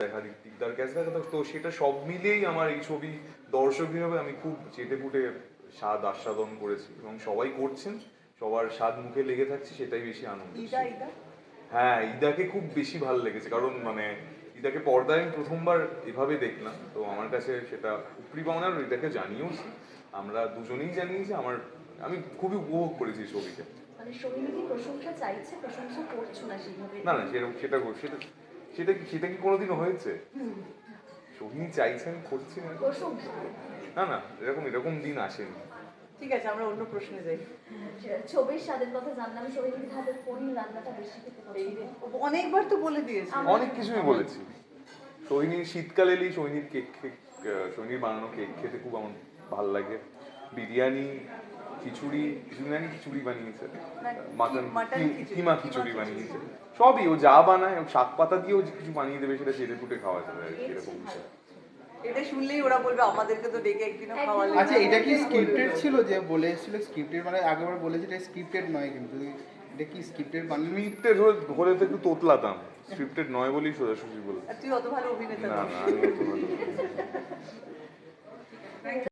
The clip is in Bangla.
দেখা ঋত্বিকদার কাছে দেখা তো সেটা সব মিলিয়েই আমার এই ছবি দর্শক হিসেবে আমি খুব চেটে পুটে স্বাদ আস্বাদন করেছি এবং সবাই করছেন সবার স্বাদ মুখে লেগে থাকছে সেটাই বেশি আনন্দ। হ্যাঁ ইদাকে খুব বেশি ভালো লেগেছে কারণ মানে ইদাকে পর্দায় আমি প্রথমবার এভাবে দেখলাম তো আমার কাছে সেটা উপরি পাওনা ইদাকে জানিয়েওছি। আমরা দুজনেই জানিয়েছি আমার আমি খুবই উপভোগ করেছি ছবিতে মানে না না সেটা সেটা সেটা কি সেটা কি কোনোদিন হয়েছে? সোহিনী চাইছেন করছি না না না এরকম এরকম দিন আসেনি। ঠিক আছে আমরা অন্য প্রশ্নে যাই। ছবির স্বাদের কথা জানলাম সোহিনীর হাতের কোন রান্নাটা বেশি খেতে পছন্দ। অনেকবার তো বলে দিয়েছে। অনেক কিছুই বলেছি। সোহিনীর শীতকাল এলেই সোহিনীর কেক সোহিনীর বানানো কেক খেতে খুব আমার ভালো লাগে। বিরিয়ানি খিচুড়ি বিরিয়ানি খিচুড়ি বানিয়েছে। মাটন মাটন কিমা খিচুড়ি বানিয়েছে। সবই ও যা বানায় ও শাক পাতা দিয়েও কিছু বানিয়ে দেবে সেটা চেটে ফুটে খাওয়া যাবে আর কি, এরকম কিছু এটা শুনলেই ওরা বলবে আমাদেরকে তো ডেকে একদিনও একদিন খাওয়ালে। আচ্ছা এটা কি স্ক্রিপ্টেড ছিল যে বলে এসেছিল? স্ক্রিপ্টেড মানে আগেবার বলেছে এটা স্ক্রিপ্টেড নয় কিন্তু। এটা কি স্ক্রিপ্টেড বানানো স্ক্রিপ্টেড হলে তো একটু তোতলাতাম। স্ক্রিপ্টেড নয় বলেই সোজাসুজি বলে তুই অত ভালো অভিনেতা না না আমি অত ভালো